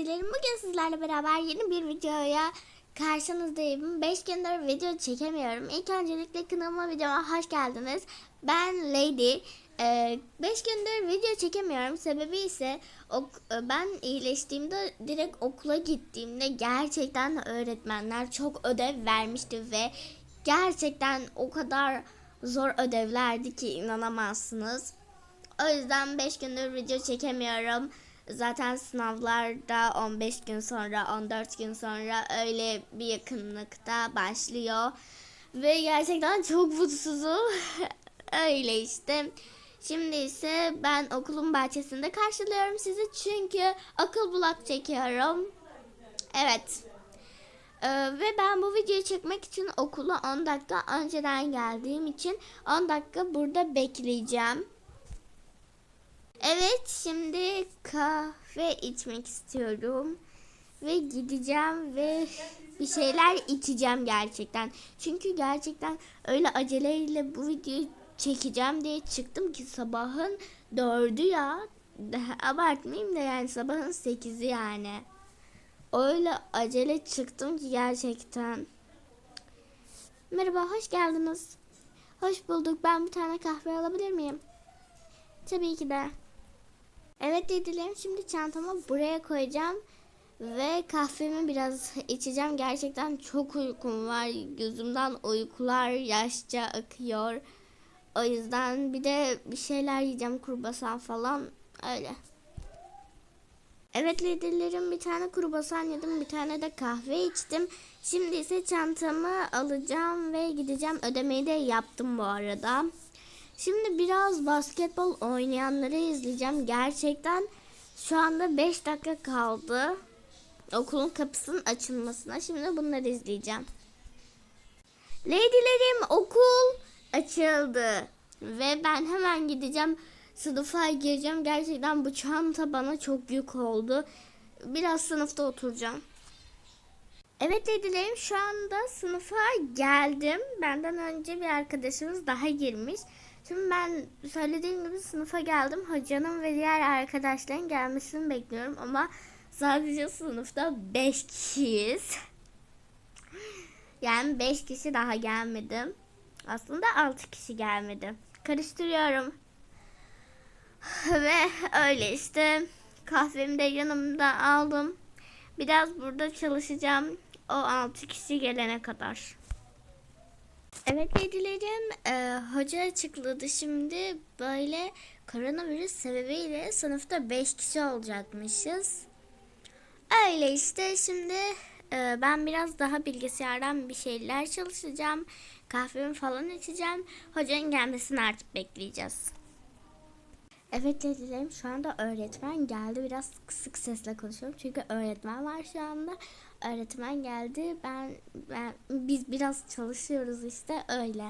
Dilerim bugün sizlerle beraber yeni bir videoya karşınızdayım. 5 gündür video çekemiyorum. İlk öncelikle kanalıma videoma hoş geldiniz. Ben Lady. 5 gündür video çekemiyorum. Sebebi ise ok- e, ben iyileştiğimde direkt okula gittiğimde gerçekten öğretmenler çok ödev vermişti ve gerçekten o kadar zor ödevlerdi ki inanamazsınız. O yüzden 5 gündür video çekemiyorum. Zaten sınavlarda 15 gün sonra, 14 gün sonra öyle bir yakınlıkta başlıyor. Ve gerçekten çok mutsuzum. öyle işte. Şimdi ise ben okulun bahçesinde karşılıyorum sizi çünkü akıl bulak çekiyorum. Evet. Ee, ve ben bu videoyu çekmek için okula 10 dakika önceden geldiğim için 10 dakika burada bekleyeceğim. Evet şimdi kahve içmek istiyorum. Ve gideceğim ve bir şeyler içeceğim gerçekten. Çünkü gerçekten öyle aceleyle bu videoyu çekeceğim diye çıktım ki sabahın dördü ya. Abartmayayım da yani sabahın sekizi yani. Öyle acele çıktım ki gerçekten. Merhaba hoş geldiniz. Hoş bulduk. Ben bir tane kahve alabilir miyim? Tabii ki de. Evet dedilerim şimdi çantamı buraya koyacağım ve kahvemi biraz içeceğim. Gerçekten çok uykum var. Gözümden uykular yaşça akıyor. O yüzden bir de bir şeyler yiyeceğim kurbasan falan öyle. Evet liderlerim bir tane kurbasan yedim bir tane de kahve içtim. Şimdi ise çantamı alacağım ve gideceğim. Ödemeyi de yaptım bu arada. Şimdi biraz basketbol oynayanları izleyeceğim. Gerçekten şu anda 5 dakika kaldı. Okulun kapısının açılmasına. Şimdi bunları izleyeceğim. Lady'lerim okul açıldı. Ve ben hemen gideceğim. Sınıfa gireceğim. Gerçekten bu çanta bana çok yük oldu. Biraz sınıfta oturacağım. Evet dedilerim şu anda sınıfa geldim. Benden önce bir arkadaşımız daha girmiş. Şimdi ben söylediğim gibi sınıfa geldim. Hocanın ve diğer arkadaşların gelmesini bekliyorum ama sadece sınıfta 5 kişiyiz. Yani 5 kişi daha gelmedi. Aslında 6 kişi gelmedi. Karıştırıyorum. Ve öyle işte kahvemi de yanımda aldım. Biraz burada çalışacağım o 6 kişi gelene kadar. Evet dedilerim e, hoca açıkladı şimdi böyle koronavirüs sebebiyle sınıfta 5 kişi olacakmışız. Öyle işte şimdi e, ben biraz daha bilgisayardan bir şeyler çalışacağım. Kahvemi falan içeceğim. Hocanın gelmesini artık bekleyeceğiz. Evet dedilerim şu anda öğretmen geldi. Biraz kısık sesle konuşuyorum. Çünkü öğretmen var şu anda. Öğretmen geldi. Ben, ben biz biraz çalışıyoruz işte öyle.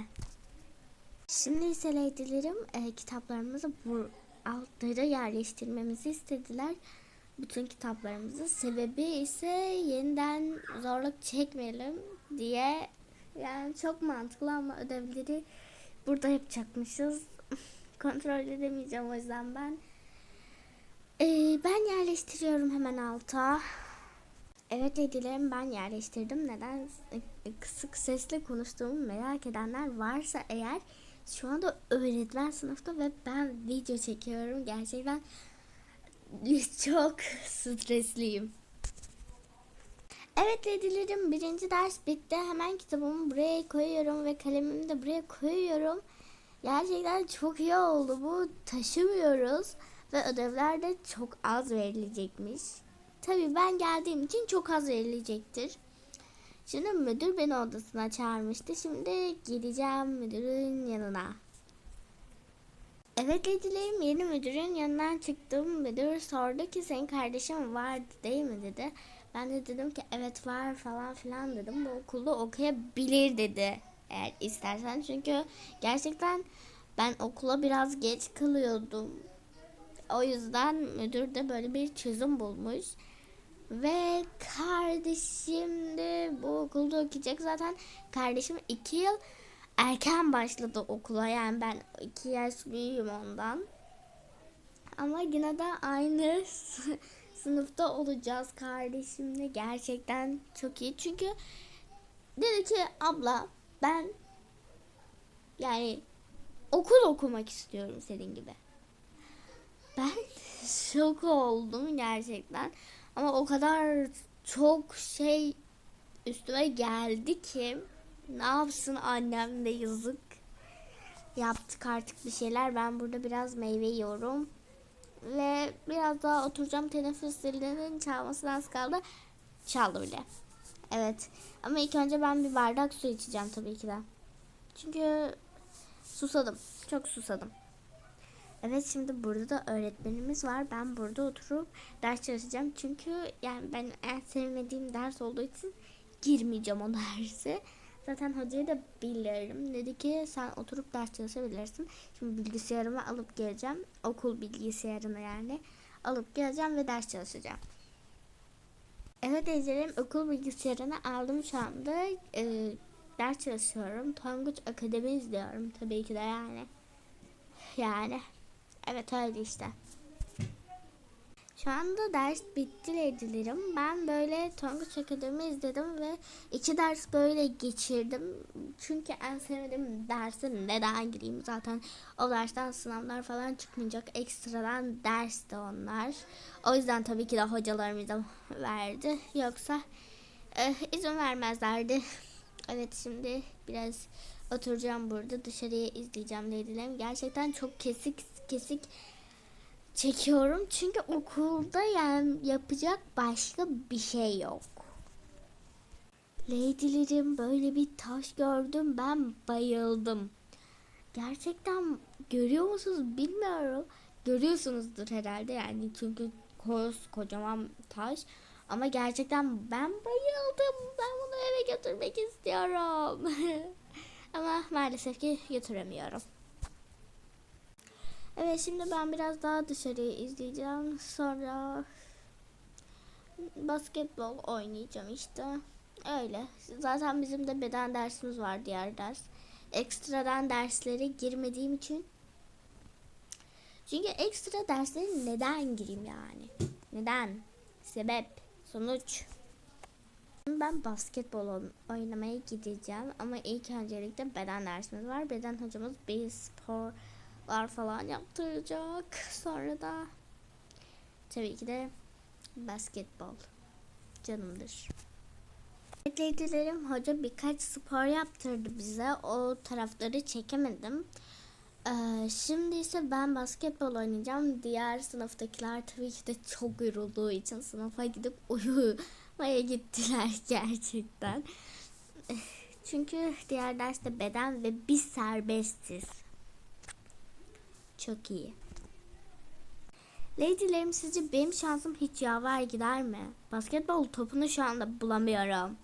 Şimdi ise lady'lerim e, kitaplarımızı bu altlara yerleştirmemizi istediler. Bütün kitaplarımızı. Sebebi ise yeniden zorluk çekmeyelim diye. Yani çok mantıklı ama ödevleri burada yapacakmışız. Kontrol edemeyeceğim o yüzden ben. Ee, ben yerleştiriyorum hemen alta. Evet dedilerim ben yerleştirdim. Neden kısık sesle konuştuğumu merak edenler varsa eğer şu anda öğretmen sınıfta ve ben video çekiyorum. Gerçekten çok stresliyim. Evet dedilerim birinci ders bitti. Hemen kitabımı buraya koyuyorum ve kalemimi de buraya koyuyorum. Gerçekten çok iyi oldu bu. Taşımıyoruz ve ödevler de çok az verilecekmiş. Tabii ben geldiğim için çok az verilecektir. Şimdi müdür beni odasına çağırmıştı. Şimdi gideceğim müdürün yanına. Evet dedilerim yeni müdürün yanından çıktım. Müdür sordu ki senin kardeşin vardı değil mi dedi. Ben de dedim ki evet var falan filan dedim. Bu okulda okuyabilir dedi. Eğer istersen çünkü gerçekten ben okula biraz geç kalıyordum. O yüzden müdür de böyle bir çözüm bulmuş. Ve kardeşim de bu okulda okuyacak. Zaten kardeşim iki yıl erken başladı okula. Yani ben iki yaş büyüğüm ondan. Ama yine de aynı sınıfta olacağız kardeşimle. Gerçekten çok iyi. Çünkü dedi ki abla ben yani okul okumak istiyorum senin gibi. Ben şok oldum gerçekten. Ama o kadar çok şey üstüme geldi ki ne yapsın annem de yazık. Yaptık artık bir şeyler. Ben burada biraz meyve yiyorum. Ve biraz daha oturacağım. Teneffüs zilinin çalmasına az kaldı. Çaldı bile. Evet. Ama ilk önce ben bir bardak su içeceğim tabii ki de. Çünkü susadım. Çok susadım. Evet şimdi burada da öğretmenimiz var. Ben burada oturup ders çalışacağım. Çünkü yani ben en sevmediğim ders olduğu için girmeyeceğim o derse. Zaten hocayı da bilirim. Dedi ki sen oturup ders çalışabilirsin. Şimdi bilgisayarımı alıp geleceğim. Okul bilgisayarını yani. Alıp geleceğim ve ders çalışacağım. Evet Ece'lim okul bilgisayarını aldım şu anda. Ee, ders çalışıyorum. Tonguç Akademi izliyorum tabii ki de yani. Yani. Evet öyle işte. Şu anda ders bitti dilerim. Ben böyle Tonguç Akademi izledim ve iki ders böyle geçirdim. Çünkü en sevmediğim derse neden gireyim zaten o dersten sınavlar falan çıkmayacak. Ekstradan ders de onlar. O yüzden tabii ki de hocalarım izin verdi. Yoksa e, izin vermezlerdi. Evet şimdi biraz oturacağım burada dışarıya izleyeceğim dediler. Gerçekten çok kesik kesik çekiyorum çünkü okulda yani yapacak başka bir şey yok. Lady'lerim böyle bir taş gördüm ben bayıldım. Gerçekten görüyor musunuz bilmiyorum. Görüyorsunuzdur herhalde yani çünkü koz kocaman taş. Ama gerçekten ben bayıldım. Ben bunu eve götürmek istiyorum. Ama maalesef ki götüremiyorum. Evet şimdi ben biraz daha dışarıyı izleyeceğim. Sonra basketbol oynayacağım işte. Öyle. Zaten bizim de beden dersimiz var diğer ders. Ekstradan derslere girmediğim için. Çünkü ekstra derslere neden gireyim yani? Neden? Sebep, sonuç. Ben basketbol oynamaya gideceğim ama ilk öncelikle beden dersimiz var. Beden hocamız bir spor lar falan yaptıracak. Sonra da tabii ki de basketbol canımdır. Bekledilerim hoca birkaç spor yaptırdı bize. O tarafları çekemedim. Ee, şimdi ise ben basketbol oynayacağım. Diğer sınıftakiler tabii ki de çok yorulduğu için sınıfa gidip uyumaya gittiler gerçekten. Çünkü diğer derste beden ve biz serbestiz. Çok iyi. Lady'lerim sizce benim şansım hiç yaver gider mi? Basketbol topunu şu anda bulamıyorum.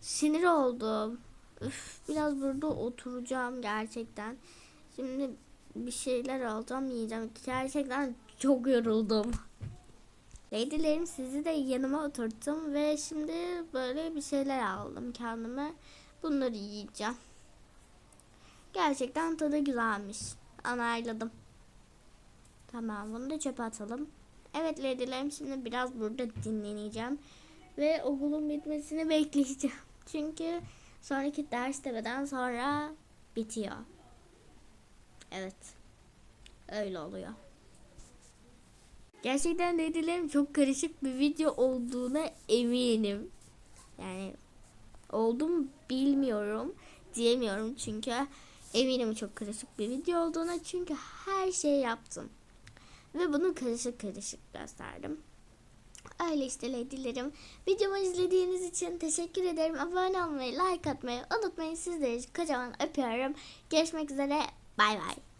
Sinir oldum. Üf, biraz burada oturacağım gerçekten. Şimdi bir şeyler alacağım yiyeceğim. Gerçekten çok yoruldum. Lady'lerim sizi de yanıma oturttum ve şimdi böyle bir şeyler aldım kendime. Bunları yiyeceğim. Gerçekten tadı güzelmiş. Anayladım. Tamam bunu da çöpe atalım. Evet lady'lerim şimdi biraz burada dinleneceğim. Ve okulun bitmesini bekleyeceğim. Çünkü sonraki ders demeden sonra bitiyor. Evet. Öyle oluyor. Gerçekten lady'lerim çok karışık bir video olduğuna eminim. Yani oldum bilmiyorum diyemiyorum çünkü Eminim çok karışık bir video olduğuna çünkü her şeyi yaptım. Ve bunu karışık karışık gösterdim. Öyle işte lady'lerim. Videomu izlediğiniz için teşekkür ederim. Abone olmayı, like atmayı unutmayın. Sizleri kocaman öpüyorum. Görüşmek üzere. Bay bay.